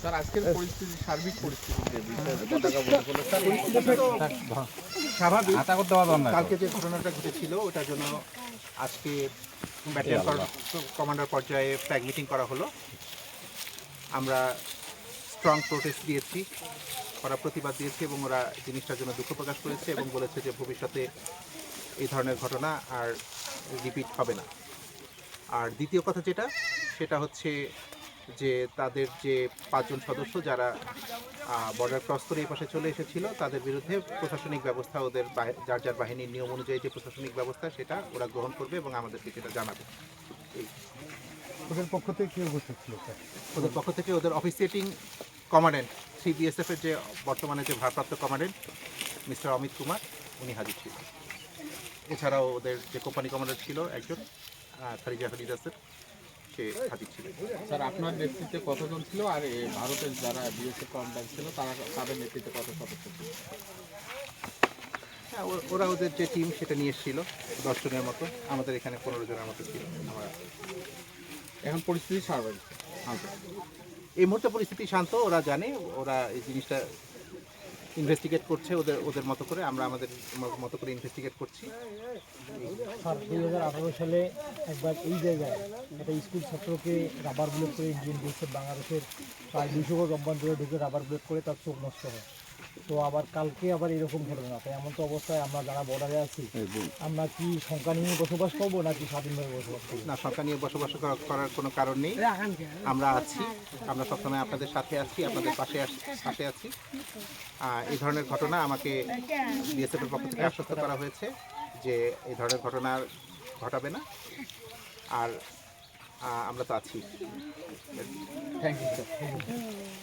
Sir আজকের পরিস্থিতি সার্বিক পরিস্থিতি যে বিষয়ে পতাকা বন্ধ করল স্যার স্বাভাবিক। হাতা করতে পারবেন না কালকে যে ঘটনাটা ঘটেছিল ওটার জন্য আজকে ব্যাটালিয়ন কমান্ডার পর্যায়ে ফ্ল্যাগ মিটিং করা হলো। আমরা স্ট্রং প্রোটেস্ট দিয়েছি ওরা প্রতিবাদ দিয়েছে এবং ওরা জিনিসটার জন্য দুঃখ প্রকাশ করেছে এবং বলেছে যে ভবিষ্যতে এই ধরনের ঘটনা আর রিপিট হবে না। আর দ্বিতীয় কথা যেটা সেটা হচ্ছে যে তাদের যে পাঁচজন সদস্য যারা বর্ডার ক্রস করে এই পাশে চলে এসেছিল তাদের বিরুদ্ধে প্রশাসনিক ব্যবস্থা ওদের যার যার বাহিনীর নিয়ম অনুযায়ী যে প্রশাসনিক ব্যবস্থা সেটা ওরা গ্রহণ করবে এবং আমাদেরকে সেটা জানাবে। ওদের পক্ষ থেকে কি উপস্থিত ছিল ওদের পক্ষ থেকে ওদের অফিসিয়েটিং কমান্ডেন্ট সিবিএসএফ এর যে বর্তমানে যে ভারপ্রাপ্ত কমান্ডেন্ট মিস্টার অমিত কুমার উনি হাজির ছিলেন। এছাড়াও ওদের যে কোম্পানি কমান্ডার ছিল একজন খারিজা হরিদাসের সে হাজির ছিলেন। স্যার আপনার নেতৃত্বে কতজন ছিল? আর ভারতের যারা বিএসএফ কমান্ডার ছিল তারা তাদের নেতৃত্বে কত সদস্য ছিল? হ্যাঁ ও- ওরা ওদের যে টিম সেটা নিয়ে এসেছিল দশ জনের মতো। আমাদের এখানে পনেরো জনের মতো ছিল। আমরা এখন পরিস্থিতি স্বাভাবিক। এই মুহূর্তে পরিস্থিতি শান্ত ওরা জানে ওরা এই জিনিসটা ইনভেস্টিগেট করছে ওদের ওদের মতো করে, আমরা আমাদের মতো করে ইনভেস্টিগেট করছি। দুই হাজার আঠারো সালে একবার এই জায়গায় একটা স্কুল ছাত্রকে রাবার বুলেট করে ইঞ্জিন দিয়েছে বাংলাদেশের প্রায় দুশো গজ অভ্যন্তরে ঢুকে রাবার বুলেট করে তার চোখ নষ্ট হয়। তো আবার কালকে আবার এরকম ঘটনা। তাই এমন তো অবস্থায় আমরা যারা বর্ডারে আছি আমরা কি সংখ্যা নিয়ে বসবাস করব নাকি স্বাধীনভাবে বসবাস করব? না সরকার নিয়ে বসবাস করা- করার কোনো কারণ নেই। আমরা আছি আমরা সবসময় আপনাদের সাথে আছি আপনাদের পাশে পাশে আছি। এই ধরনের ঘটনা আমাকে বিএসএফের পক্ষ থেকে আশ্বস্ত করা হয়েছে যে এই ধরনের ঘটনা আর ঘটাবে না। আর আমরা তো আছি। Thank you sir